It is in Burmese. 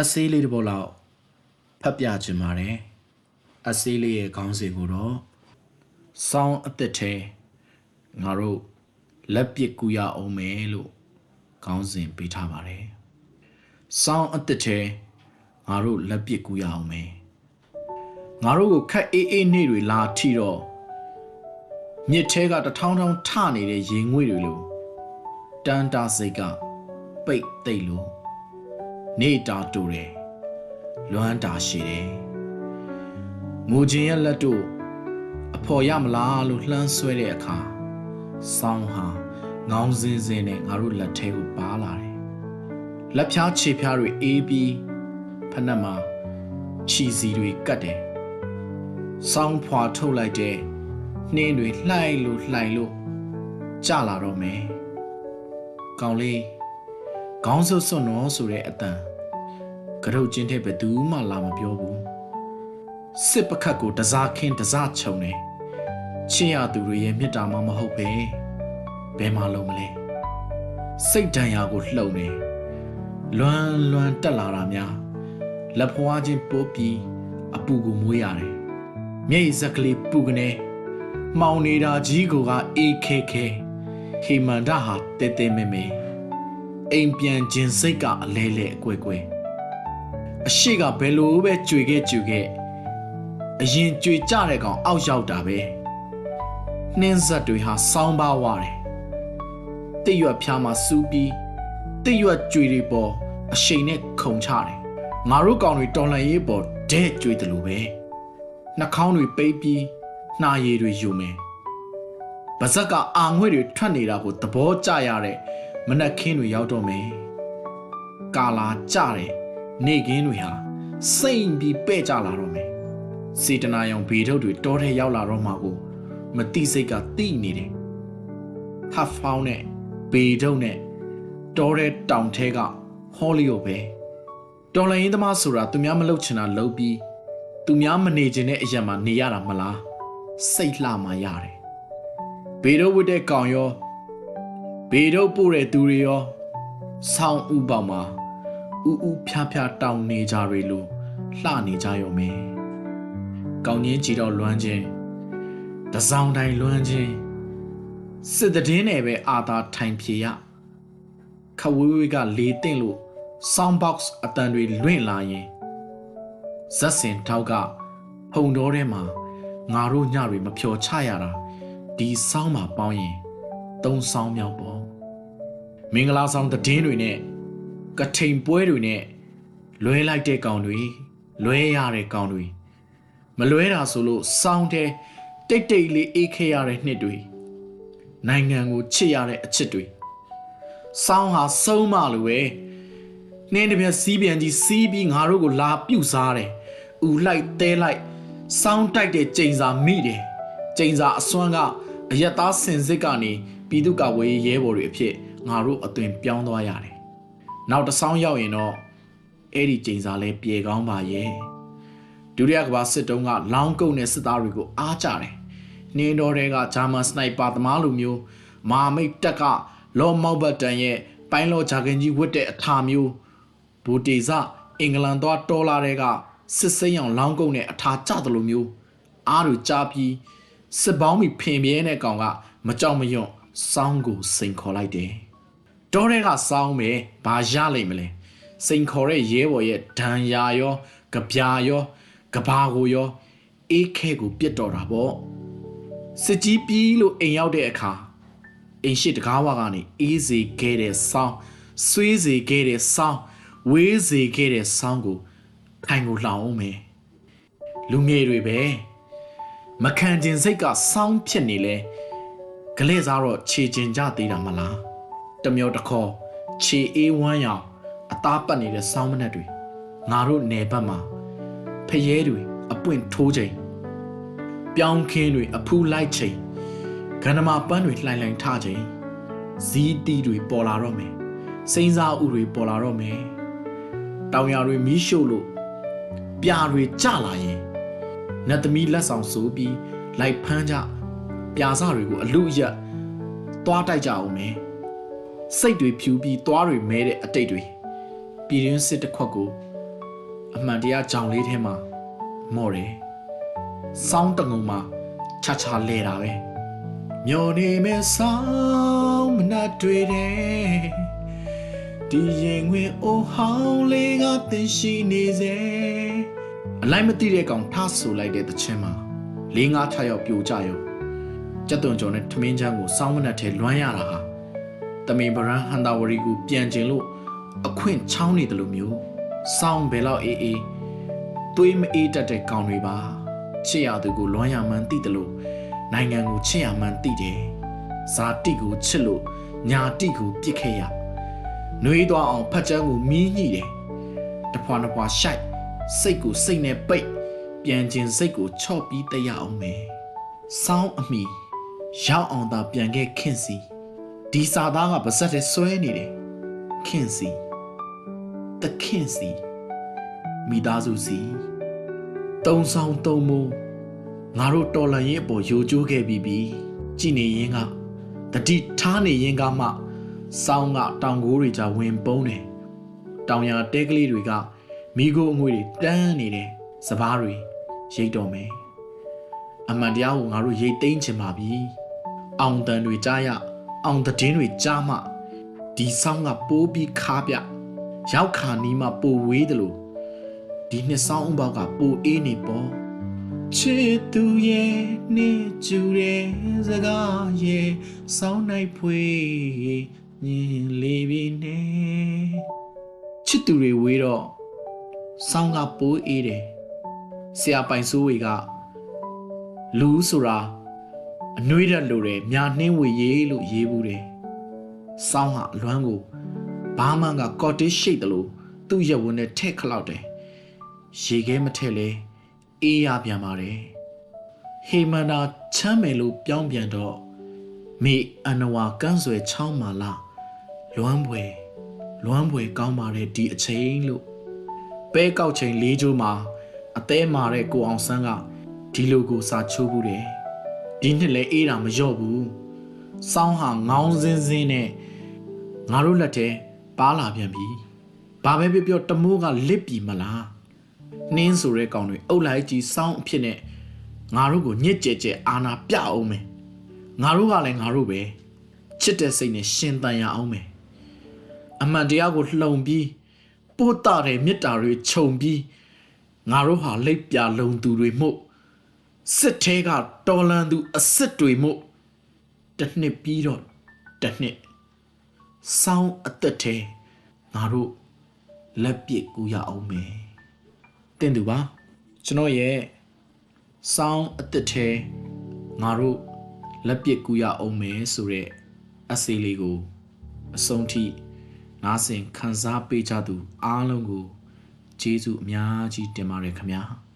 အဆေးလေးတစ်ပုဒ်လောက်ဖတ်ပြချင်ပါတယ်အဆေးလေးရဲ့ခေါင်းစဉ်ကိုတော့စောင်းအသက်ထဲငါတို့လက်ပစ်ကူရအောင်မယ်လို့ခေါင်းစဉ်ပေးထားပါတယ်စောင်းအသက်ထဲငါတို့လက်ပစ်ကူရအောင်မယ်ငါတို့ကိုခက်အေးအေးနေ့တွေလာထီတော့မြစ်ထဲကတထောင်းထောင်းထနေတဲ့ရေငွေ့တွေလိုတန်တာစိတ်ကပိတ်သိပ်လို့ နေတာတူတယ်လွမ်းတာရှိတယ်ငိုခြင်းရဲ့လက်တို့အဖော်ရမလားလို့လှမ်းဆွဲတဲ့အခါဆောင်းဟာငောင်းစင်းစင်းနဲ့ငါတို့လက်ထဲကိုပါလာတယ်လက်ဖြားခြေဖြားတွေအေးပြီးဖက်နှက်မှာခြီစီတွေကတ်တယ်ဆောင်းဖွာထုတ်လိုက်တဲ့နှင်းတွေလှိုက်လို့လှိုက်လို့ကြလာတော့မယ်ကောင်းလေး ခေါင်းဆုပ်စွန့်တော့ဆိုတဲ့အတန်ကရုတ်ချင်းတဲ့ဘယ်သူမှလာမပြောဘူးစစ်ပခတ်ကိုတစားခင်းတစားခြုံနေချစ်ရသူတွေရဲ့မြတ်တာမှမဟုတ်ပဲဘယ်မှလုံးမလဲစိတ်တန်ရာကိုလှုပ်နေလွမ်းလွမ်းတက်လာတာများလက်ဖွားချင်းပိုးပြီးအပူကိုမွေးရတယ်မျက်ရည်စက်ကလေးပူကနေမှောင်နေတာကြီးကိုကအေးခဲခဲဟေမန္ဒဟာတဲတဲမဲမဲ အိမ်ပြန်ခြင်းစိတ်ကအလဲလဲအကွယ်ကွယ်အရှိကဘယ်လိုပဲကြွေခဲ့ကြွေခဲ့အရင်ကြွေကြတဲ့ကောင်အောက်ရောက်တာပဲနှင်းဆက်တွေဟာစောင်းပါဝတယ်တိတ်ရွက်ဖျားမှာစူးပြီးတိတ်ရွက်ကြွေတွေပေါ်အရှိန်နဲ့ခုံချတယ်ငါတို့ကောင်တွေတော်လန်ရေးပေါ်ဒဲကြွေတယ်လို့ပဲနှာခေါင်းတွေပိတ်ပြီးနှာရည်တွေယူမယ်ပါဇက်ကအာငွေ့တွေထွက်နေတာကိုသဘောကျရတဲ့ မနက်ခင်းတွေရောက်တော့မယ်။ကာလာကြတဲ့နေခင်းတွေဟာစိမ့်ပြီးပဲ့ကြလာတော့မယ်။စေတနာယောင်ဘေထုတ်တွေတောထဲရောက်လာတော့မှကိုမတိစိတ်ကတိနေတယ်။ဟတ်ဖောင်းနဲ့ဘေထုတ်နဲ့တောထဲတောင်ထဲကဟောလီယိုပဲ။တော်လရင်သမားဆိုတာသူများမလုပ်ချင်တာလုပ်ပြီးသူများမနေချင်တဲ့အရာမှာနေရတာမလား။စိတ်လှမှရတယ်။ဘေထုတ်ဝတ်တဲ့ကောင်ရော ဘေတို့ပို့တဲ့သူတွေရောဆောင်းဥပေါမှာဥဥဖြားဖြားတောင်းနေကြတွေလို့လှနေကြရောမယ်။ကောင်းချင်းကြည်တော့လွမ်းခြင်းတစောင်းတိုင်းလွမ်းခြင်းစစ်တည်င်းနဲ့ပဲအာသာထိုင်ဖြေရခဝေးဝေးကလေတင့်လို့ sound box အတန်တွေလွင့်လာရင်ဇက်စင်ထောက်ကဟုံတော်ထဲမှာငါတို့ညတွေမဖြော်ချရတာဒီဆောင်းမှာပေါင်းရင်သုံးဆောင်မြောက်ပေါ့ မင်္ဂလာဆောင်တည်င်းတွေနဲ့ကထိန်ပွဲတွေနဲ့လွဲလိုက်တဲ့ကောင်တွေလွဲရတဲ့ကောင်တွေမလွဲတာဆိုလို့စောင်းတဲ့တိတ်တိတ်လေးအေးခဲရတဲ့နှစ်တွေနိုင်ငံကိုချစ်ရတဲ့အချစ်တွေစောင်းဟာစုံးမလို့ပဲနှင်းတပြက်စီးပြန်ကြီးစီးပြီးငါတို့ကိုလာပြုတ်စားတယ်။ဥလိုက်တဲလိုက်စောင်းတိုက်တဲ့ကျိန်စာမိတယ်။ကျိန်စာအစွမ်းကအယက်သားစင်စစ်ကနေပြည်သူ့ကာကွယ်ရေးရဲဘော်တွေအဖြစ် ငါတို့အသွင်ပြောင်းသွားရတယ်။နောက်တစ်ဆောင်ရောက်ရင်တော့အဲ့ဒီကျိန်စာလဲပြေကောင်းပါရဲ့။ဒုတိယကမ္ဘာစစ်တုံးကလောင်းကုတ်နဲ့စစ်သားတွေကိုအားကြတယ်။နှင်းတော်တွေကဂျာမန်စနိုက်ပါသမားလိုမျိုးမာမိတ်တက်ကလောမောက်ဘတ်တန်ရဲ့ပိုင်းလောဂျာကန်ကြီးဝတ်တဲ့အထာမျိုးဘူတေဇအင်္ဂလန်သွားတော်လာတဲ့ကစစ်စိမ်းအောင်လောင်းကုတ်နဲ့အထာကြတယ်လို့မျိုးအားတို့ကြားပြီးစစ်ပေါင်းမီဖင်ပြဲတဲ့ကောင်က မကြောက်မရွံ့စောင်းကိုစိန်ခေါ်လိုက်တယ်။ တောထဲကစောင်းပဲဘာရလိမ့်မလဲ။စိန်ခေါ်တဲ့ရဲဘော်ရဲ့ဒဏ်ရာရောကြပြာရောကဘာကိုရောအေးခဲကိုပြစ်တော်တာပေါ့။စစ်ကြီးပြီးလို့အိမ်ရောက်တဲ့အခါအိမ်ရှိတကားဝကနေအေးစေခဲ့တဲ့စောင်းဆွေးစေခဲ့တဲ့စောင်းဝေးစေခဲ့တဲ့စောင်းကိုထိုင်ကိုလှောင်အောင်မယ်။လူငယ်တွေပဲမခံကျင်စိတ်ကစောင်းဖြစ်နေလဲကလေးစားတော့ခြေကျင်ကြသေးတာမလား တမျောတခေါ်ခြေအေးဝမ်းရောင်အသားပတ်နေတဲ့စောင်းမနက်တွေငါတို့နယ်ဘက်မှာဖရဲတွေအပွင့်ထိုးချိန်ပြောင်းခင်းတွေအဖူးလိုက်ချိန်ကန္နမာပန်းတွေလှိုင်လှိုင်ထချိန်ဇီးတီတွေပေါ်လာတော့မယ်စိမ့်စားဥတွေပေါ်လာတော့မယ်တောင်ရတွေမီးရှို့လို့ပြာတွေကျလာရင်နတ်သမီးလက်ဆောင်ဆိုပြီးလိုက်ဖမ်းကြပြာစတွေကိုအလူအယက်သွားတိုက်ကြအောင်မယ် စိတ်တွေဖြူပြီးသွားတွေမဲတဲ့အတိတ်တွေပြည်ရင်းစစ်တစ်ခွက်ကိုအမှန်တရားကြောင်လေးထဲမှာမော့တယ်စောင်းတငုံမှာချာချာလဲတာပဲမျောနေမဲ့စောင်းမနှတ်တွေတဲ့ဒီရင်ဝင်အိုဟောင်းလေးကသင်ရှိနေစေအလိုက်မသိတဲ့ကောင်ထားဆူလိုက်တဲ့တခြင်းမှာလေးငါးထပ်ရောက်ပြိုကြရောကြက်သွန်ကျော်နဲ့ထမင်းချမ်းကိုစောင်းမနှတ်ထဲလွမ်းရတာဟာ တမင်ပရန်ဟန်တာဝရီကိုပြန်ကျင်လို့အခွင့်ချောင်းနေတယ်လို့မျိုးစောင်းဘယ်လောက်အေးအေးသွေးမအေးတတ်တဲ့ကောင်တွေပါချစ်ရသူကိုလွမ်းရမှန်းသိတယ်လို့နိုင်ငံကိုချစ်ရမှန်းသိတယ်ဇာတိကိုချစ်လို့ညာတိကိုပြစ်ခဲ့ရနှွေးသွားအောင်ဖတ်ချမ်းကိုမီးညှိတယ်တဖွာတဖွာရှိုက်စိတ်ကိုစိတ်နဲ့ပိတ်ပြန်ကျင်စိတ်ကိုချော့ပြီးတရအောင်မယ်စောင်းအမိရောက်အောင်သာပြန်ခဲ့ခင်စီ ဒီစာသားကပါဇက်ထဲဆွဲနေတယ်ခင်စီတခင်စီမိသားစုစီတုံဆောင်တုံမိုးငါတို့တော်လန်ရဲ့အပေါ်ယိုကျိုးခဲ့ပြီးပြီကြည်နေရင်ကတတိထားနေရင်ကမှစောင်းကတောင်ကိုးတွေကြဝင်ပုန်းတယ်တောင်ရတဲကလေးတွေကမိโกအငွေတွေတန်းနေတယ်စပားတွေရိတ်တော်မယ်အမှန်တရားကိုငါတို့ရိတ်သိမ်းချင်ပါပြီအောင်တန်တွေကြားရ အောင်တည်င်းတွေကြားမှဒီဆောင်းကပိုးပြီးခါပြရောက်ခါနီးမှပိုဝေးတယ်လို့ဒီနှစ်ဆောင်းအပေါက်ကပိုအေးနေပေါ်ချစ်သူရဲ့နေကျူတဲ့စကားရဲ့ဆောင်းနိုင်ဖွေညင်လေးပြီနေချစ်သူတွေဝေးတော့ဆောင်းကပိုးအေးတယ်ဆရာပိုင်စိုးဝေကလူဆိုတာ အနှွေးရက်လိုတယ်မြာနှင်းဝေရေးလို့ရေးဘူးတယ်စောင်းဟာအလွမ်းကိုဘာမှန်ကကော်တစ်ရှိတ်တယ်လို့သူ့ရက်ဝန်းနဲ့ထက်ခလောက်တယ်ရေခဲမထက်လဲအေးရပြန်ပါတယ်ဟေမန္တာချမ်းမယ်လို့ပြောင်းပြန်တော့မေအနဝါကန်းဆွဲချောင်းမာလာလွမ်းပွေလွမ်းပွေကောင်းပါတယ်ဒီအချိန်လို့ပဲကောက်ချိန်လေးကျိုးမှာအသေးမာတဲ့ကိုအောင်ဆန်းကဒီလိုကိုစာချိုးဘူးတယ် ဒီနှစ်လဲအေးတာမလျော့ဘူးစောင်းဟာငောင်းစင်းစင်းနဲ့ငါတို့လက်ထဲပါလာပြန်ပြီဘာပဲပြောပြောတမိုးကလစ်ပြီမလားနှင်းဆိုတဲ့ကောင်တွေအုပ်လိုက်ကြီးစောင်းအဖြစ်နဲ့ငါတို့ကိုညစ်ကြဲကြဲအာနာပြအောင်မယ်ငါတို့ကလည်းငါတို့ပဲချစ်တဲ့စိတ်နဲ့ရှင်တန်ရအောင်မယ်အမှန်တရားကိုလှုံပြီးပို့တာတဲ့မေတ္တာတွေခြုံပြီးငါတို့ဟာလိပ်ပြလုံသူတွေမှု စစ်သေးကတော်လန်သူအစ်စ်တွေမှုတစ်နှစ်ပြီးတော့တစ်နှစ်စောင်းအသက်သေးငါတို့လက်ပစ်ကူရအောင်မယ်တင်သူပါကျွန်တော်ရဲ့စောင်းအသက်သေးငါတို့လက်ပစ်ကူရအောင်မယ်ဆိုတဲ့အစီလေးကိုအဆုံးထိနားဆင်ခန်းစားပေးကြသူအားလုံးကိုကျေးဇူးအများကြီးတင်ပါတယ်ခင်ဗျာ။